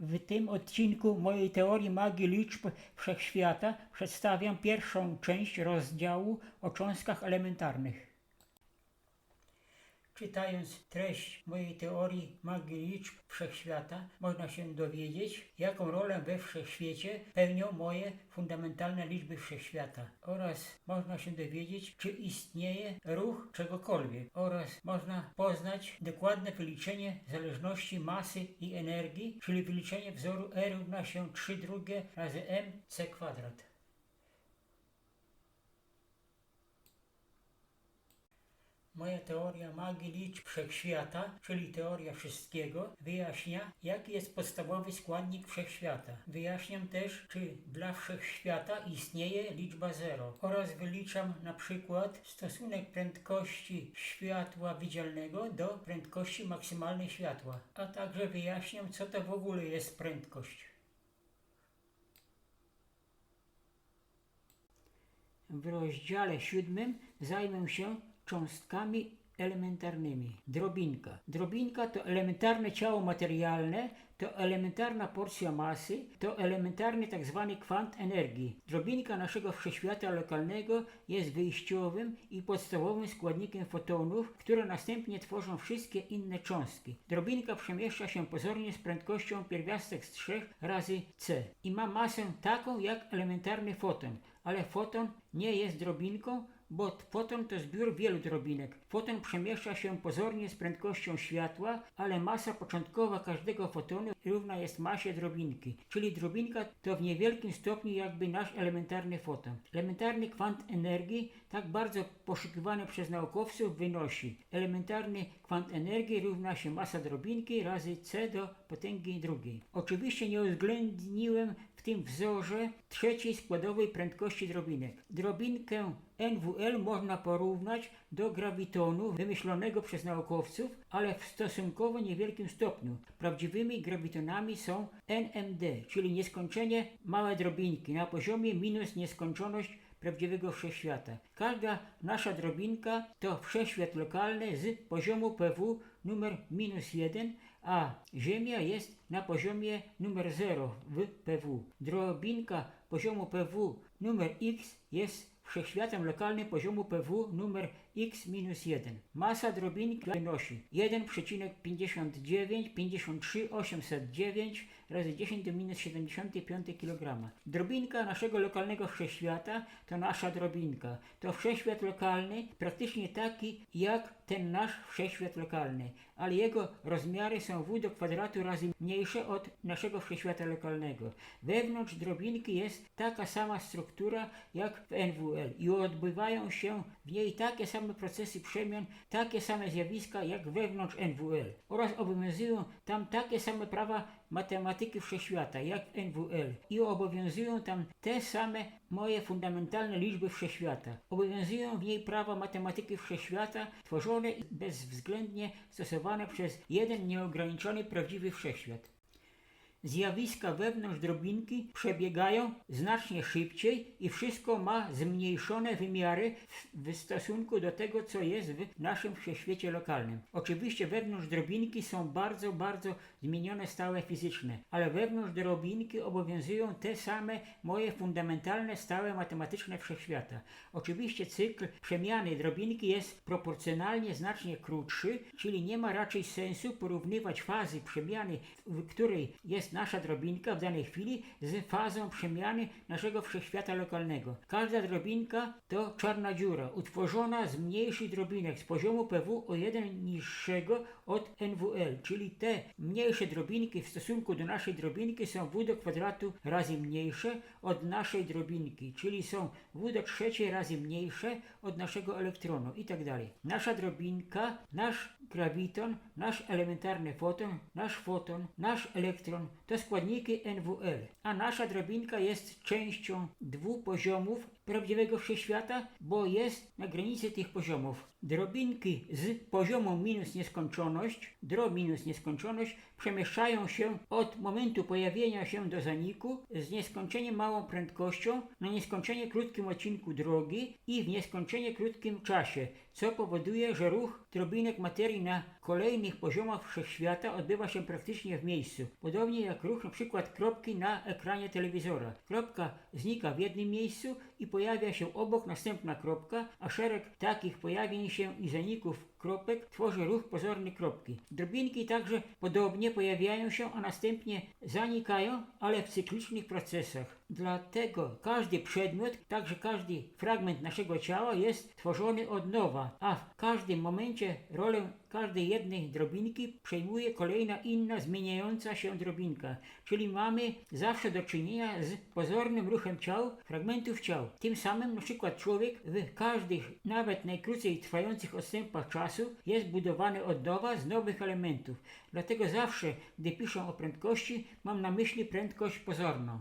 W tym odcinku mojej teorii magii liczb wszechświata przedstawiam pierwszą część rozdziału o cząstkach elementarnych. Czytając treść mojej teorii magii liczb wszechświata, można się dowiedzieć, jaką rolę we wszechświecie pełnią moje fundamentalne liczby wszechświata oraz można się dowiedzieć, czy istnieje ruch czegokolwiek oraz można poznać dokładne wyliczenie zależności masy i energii, czyli wyliczenie wzoru E równa się 3 drugie razy mc kwadrat. Moja teoria magii liczb wszechświata, czyli teoria wszystkiego, wyjaśnia, jaki jest podstawowy składnik wszechświata. Wyjaśniam też, czy dla wszechświata istnieje liczba zero oraz wyliczam na przykład stosunek prędkości światła widzialnego do prędkości maksymalnej światła, a także wyjaśniam, co to w ogóle jest prędkość. W rozdziale siódmym zajmę się cząstkami elementarnymi. Drobinka. Drobinka to elementarne ciało materialne, to elementarna porcja masy, to elementarny tzw. kwant energii. Drobinka naszego wszechświata lokalnego jest wyjściowym i podstawowym składnikiem fotonów, które następnie tworzą wszystkie inne cząstki. Drobinka przemieszcza się pozornie z prędkością pierwiastek z 3 razy c i ma masę taką jak elementarny foton, ale foton nie jest drobinką, bo foton to zbiór wielu drobinek. Foton przemieszcza się pozornie z prędkością światła, ale masa początkowa każdego fotonu równa jest masie drobinki, czyli drobinka to w niewielkim stopniu jakby nasz elementarny foton. Elementarny kwant energii, tak bardzo poszukiwany przez naukowców, wynosi elementarny kwant energii równa się masa drobinki razy c do potęgi drugiej. Oczywiście nie uwzględniłem w tym wzorze trzeciej składowej prędkości drobinek. Drobinkę NWL można porównać do grawitonu wymyślonego przez naukowców, ale w stosunkowo niewielkim stopniu. Prawdziwymi gravitonami są NMD, czyli nieskończenie małe drobinki na poziomie minus nieskończoność prawdziwego wszechświata. Każda nasza drobinka to wszechświat lokalny z poziomu PW numer minus 1, a Ziemia jest na poziomie numer 0 w PW. Drobinka poziomu PW numer X jest wszechświatem lokalnym poziomu PW numer x-1. Masa drobinki wynosi 1,59 53 809 razy 10 do minus 75 kg. Drobinka naszego lokalnego wszechświata to nasza drobinka. To wszechświat lokalny, praktycznie taki jak ten nasz wszechświat lokalny, ale jego rozmiary są w do kwadratu razy mniejsze od naszego wszechświata lokalnego. Wewnątrz drobinki jest taka sama struktura jak w NWL i odbywają się w niej takie same procesy przemian, takie same zjawiska jak wewnątrz NWL oraz obowiązują tam takie same prawa matematyki wszechświata jak NWL i obowiązują tam te same moje fundamentalne liczby wszechświata. Obowiązują w niej prawa matematyki wszechświata tworzone i bezwzględnie stosowane przez jeden nieograniczony prawdziwy wszechświat. Zjawiska wewnątrz drobinki przebiegają znacznie szybciej i wszystko ma zmniejszone wymiary w, stosunku do tego, co jest w naszym wszechświecie lokalnym. Oczywiście wewnątrz drobinki są bardzo, bardzo zmienione stałe fizyczne, ale wewnątrz drobinki obowiązują te same moje fundamentalne stałe matematyczne wszechświata. Oczywiście cykl przemiany drobinki jest proporcjonalnie znacznie krótszy, czyli nie ma raczej sensu porównywać fazy przemiany, w której jest nasza drobinka w danej chwili z fazą przemiany naszego wszechświata lokalnego. Każda drobinka to czarna dziura, utworzona z mniejszych drobinek z poziomu PW o jeden niższego od NWL, czyli te mniejsze drobinki w stosunku do naszej drobinki są w do kwadratu razy mniejsze od naszej drobinki, czyli są w do trzeciej razy mniejsze od naszego elektronu i tak dalej. Nasza drobinka, nasz graviton, nasz elementarny foton, nasz foton, nasz elektron to składniki NWL, a nasza drobinka jest częścią dwóch poziomów prawdziwego wszechświata, bo jest na granicy tych poziomów. Drobinki z poziomu minus nieskończoność, dro minus nieskończoność, przemieszczają się od momentu pojawienia się do zaniku z nieskończenie małą prędkością na nieskończenie krótkim odcinku drogi i w nieskończenie krótkim czasie, co powoduje, że ruch drobinek materii na kolejnych poziomach wszechświata odbywa się praktycznie w miejscu. Podobnie jak ruch przykład kropki na ekranie telewizora. Kropka znika w jednym miejscu i pojawia się obok następna kropka, a szereg takich pojawień się i zaników kropek tworzy ruch pozorny kropki. Drobinki także podobnie pojawiają się, a następnie zanikają, ale w cyklicznych procesach. Dlatego każdy przedmiot, także każdy fragment naszego ciała jest tworzony od nowa, a w każdym momencie rolę każdej jednej drobinki przejmuje kolejna inna zmieniająca się drobinka, czyli mamy zawsze do czynienia z pozornym ruchem ciał, fragmentów ciał. Tym samym na przykład człowiek w każdych, nawet najkrócej trwających odstępach czasu jest budowany od nowa z nowych elementów. Dlatego zawsze, gdy piszę o prędkości, mam na myśli prędkość pozorną.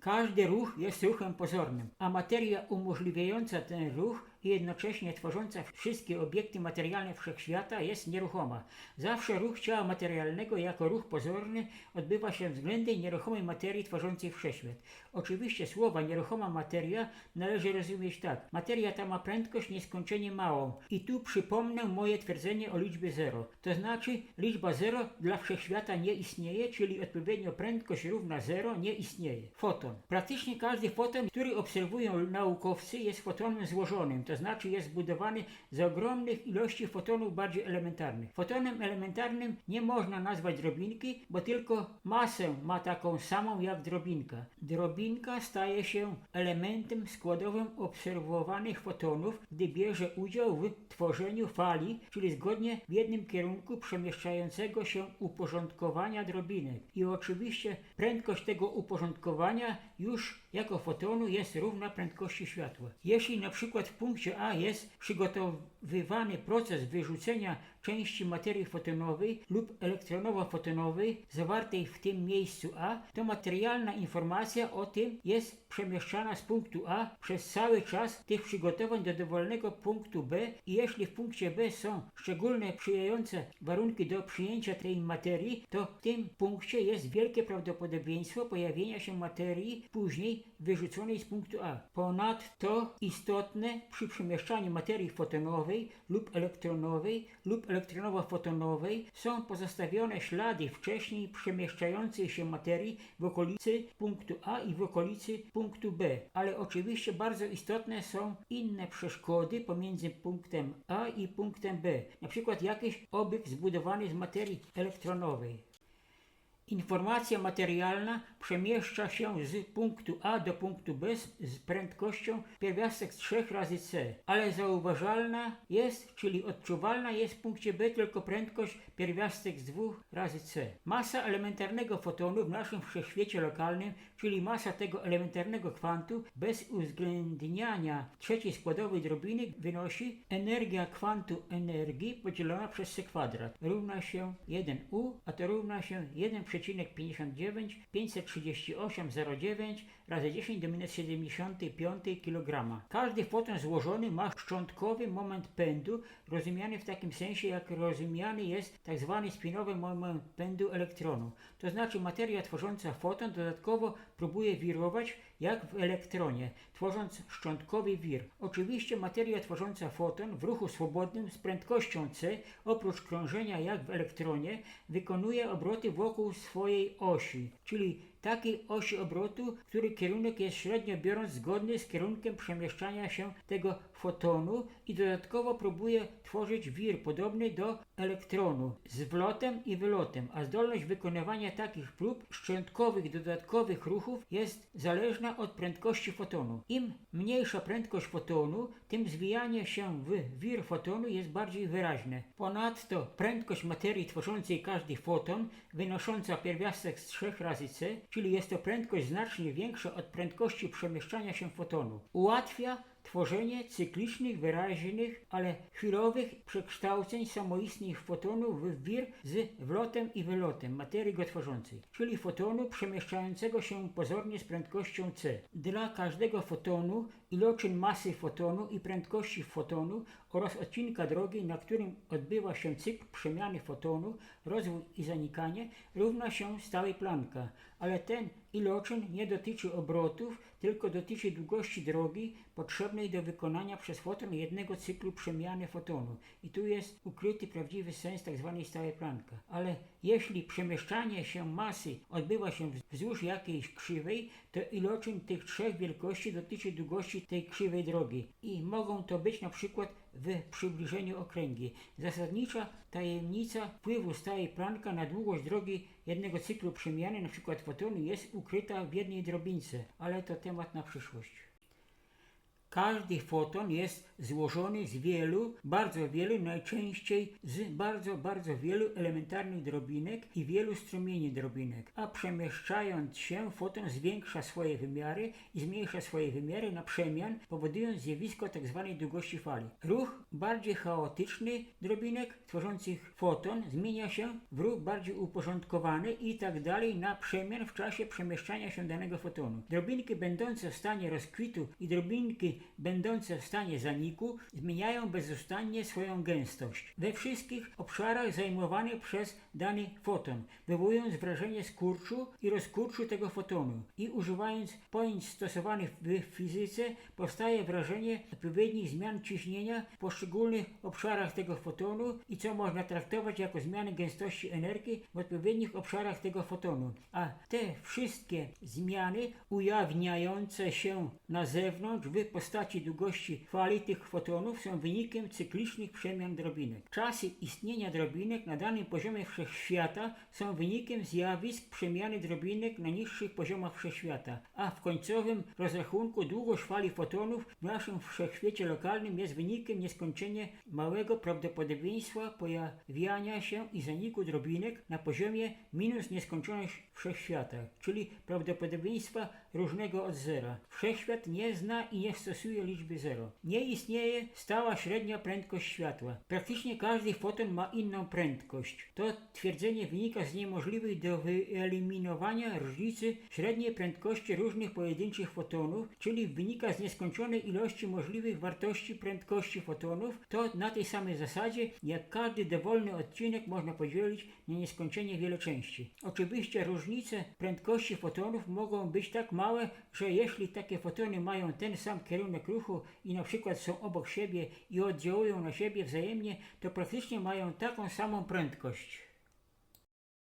Każdy ruch jest ruchem pozornym, a materia umożliwiająca ten ruch i jednocześnie tworząca wszystkie obiekty materialne wszechświata jest nieruchoma. Zawsze ruch ciała materialnego jako ruch pozorny odbywa się względem nieruchomej materii tworzącej wszechświat. Oczywiście słowa nieruchoma materia należy rozumieć tak. Materia ta ma prędkość nieskończenie małą. I tu przypomnę moje twierdzenie o liczbie zero. To znaczy liczba zero dla wszechświata nie istnieje, czyli odpowiednio prędkość równa zero nie istnieje. Foton. Praktycznie każdy foton, który obserwują naukowcy jest fotonem złożonym, to znaczy jest zbudowany z ogromnych ilości fotonów bardziej elementarnych. Fotonem elementarnym nie można nazwać drobinki, bo tylko masę ma taką samą jak drobinka. Drobinka staje się elementem składowym obserwowanych fotonów, gdy bierze udział w tworzeniu fali, czyli zgodnie w jednym kierunku przemieszczającego się uporządkowania drobinek. I oczywiście prędkość tego uporządkowania już jako fotonu jest równa prędkości światła. Jeśli na przykład w punkcie A jest przygotowywany proces wyrzucenia części materii fotonowej lub elektronowo-fotonowej zawartej w tym miejscu A, to materialna informacja o tym jest przemieszczana z punktu A przez cały czas tych przygotowań do dowolnego punktu B i jeśli w punkcie B są szczególne sprzyjające warunki do przyjęcia tej materii, to w tym punkcie jest wielkie prawdopodobieństwo pojawienia się materii później wyrzuconej z punktu A. Ponadto istotne przy przemieszczaniu materii fotonowej lub elektronowej lub elektronowo-fotonowej są pozostawione ślady wcześniej przemieszczającej się materii w okolicy punktu A i w okolicy punktu B. Ale oczywiście bardzo istotne są inne przeszkody pomiędzy punktem A i punktem B. Na przykład jakiś obiekt zbudowany z materii elektronowej. Informacja materialna przemieszcza się z punktu A do punktu B z, prędkością pierwiastek z 3 razy c, ale zauważalna jest, czyli odczuwalna jest w punkcie B tylko prędkość pierwiastek z 2 razy c. Masa elementarnego fotonu w naszym wszechświecie lokalnym, czyli masa tego elementarnego kwantu bez uwzględniania trzeciej składowej drobiny wynosi energia kwantu energii podzielona przez c kwadrat równa się 1u, a to równa się 1,59 538,09 razy 10 do minus 75 kg. Każdy foton złożony ma szczątkowy moment pędu, rozumiany w takim sensie, jak rozumiany jest tzw. spinowy moment pędu elektronu. To znaczy materia tworząca foton dodatkowo próbuje wirować jak w elektronie, tworząc szczątkowy wir. Oczywiście materia tworząca foton w ruchu swobodnym z prędkością c, oprócz krążenia jak w elektronie, wykonuje obroty wokół swojej osi, czyli takiej osi obrotu, który kierunek jest średnio biorąc zgodny z kierunkiem przemieszczania się tego fotonu i dodatkowo próbuje tworzyć wir podobny do elektronu z wlotem i wylotem, a zdolność wykonywania takich prób szczątkowych dodatkowych ruchów jest zależna od prędkości fotonu. Im mniejsza prędkość fotonu, tym zwijanie się w wir fotonu jest bardziej wyraźne. Ponadto prędkość materii tworzącej każdy foton, wynosząca pierwiastek z 3 razy c, czyli jest to prędkość znacznie większa od prędkości przemieszczania się fotonu. Ułatwia tworzenie cyklicznych, wyraźnych, ale chwilowych przekształceń samoistnych fotonów w wir z wlotem i wylotem materii go tworzącej, czyli fotonu przemieszczającego się pozornie z prędkością c. Dla każdego fotonu iloczyn masy fotonu i prędkości fotonu oraz odcinka drogi, na którym odbywa się cykl przemiany fotonu, rozwój i zanikanie, równa się stałej planka, ale ten Iloczyn nie dotyczy obrotów, tylko dotyczy długości drogi potrzebnej do wykonania przez foton jednego cyklu przemiany fotonu. I tu jest ukryty prawdziwy sens tzw. stałej planka. Ale jeśli przemieszczanie się masy odbywa się wzdłuż jakiejś krzywej, to iloczyn tych trzech wielkości dotyczy długości tej krzywej drogi. I mogą to być na przykład w przybliżeniu okręgi. Zasadnicza tajemnica wpływu stałej planka na długość drogi jednego cyklu przemiany, np. fotonu, jest ukryta w jednej drobince, ale to temat na przyszłość. Każdy foton jest złożony z wielu, bardzo wielu, najczęściej z bardzo, bardzo wielu elementarnych drobinek i wielu strumieni drobinek, a przemieszczając się foton zwiększa swoje wymiary i zmniejsza swoje wymiary na przemian, powodując zjawisko tzw. długości fali. Ruch bardziej chaotyczny drobinek tworzących foton zmienia się w ruch bardziej uporządkowany i tak dalej na przemian w czasie przemieszczania się danego fotonu. Drobinki będące w stanie rozkwitu i drobinki będące w stanie zaniku zmieniają bezustannie swoją gęstość we wszystkich obszarach zajmowanych przez dany foton, wywołując wrażenie skurczu i rozkurczu tego fotonu. I używając pojęć stosowanych w fizyce, powstaje wrażenie odpowiednich zmian ciśnienia w poszczególnych obszarach tego fotonu i co można traktować jako zmiany gęstości energii w odpowiednich obszarach tego fotonu. A te wszystkie zmiany ujawniające się na zewnątrz w postaci długości fali tych fotonów są wynikiem cyklicznych przemian drobinek. Czasy istnienia drobinek na danym poziomie wszechświata są wynikiem zjawisk przemiany drobinek na niższych poziomach wszechświata, a w końcowym rozrachunku długość fali fotonów w naszym wszechświecie lokalnym jest wynikiem nieskończenie małego prawdopodobieństwa pojawiania się i zaniku drobinek na poziomie minus nieskończoność wszechświata, czyli prawdopodobieństwa różnego od zera. Wszechświat nie zna i nie stosuje liczby. Nie istnieje stała średnia prędkość światła. Praktycznie każdy foton ma inną prędkość. To twierdzenie wynika z niemożliwej do wyeliminowania różnicy średniej prędkości różnych pojedynczych fotonów, czyli wynika z nieskończonej ilości możliwych wartości prędkości fotonów. To na tej samej zasadzie, jak każdy dowolny odcinek można podzielić na nieskończenie wiele części. Oczywiście różnice prędkości fotonów mogą być tak małe, że jeśli takie fotony mają ten sam kierunek ruchu i na przykład są obok siebie i oddziałują na siebie wzajemnie, to praktycznie mają taką samą prędkość.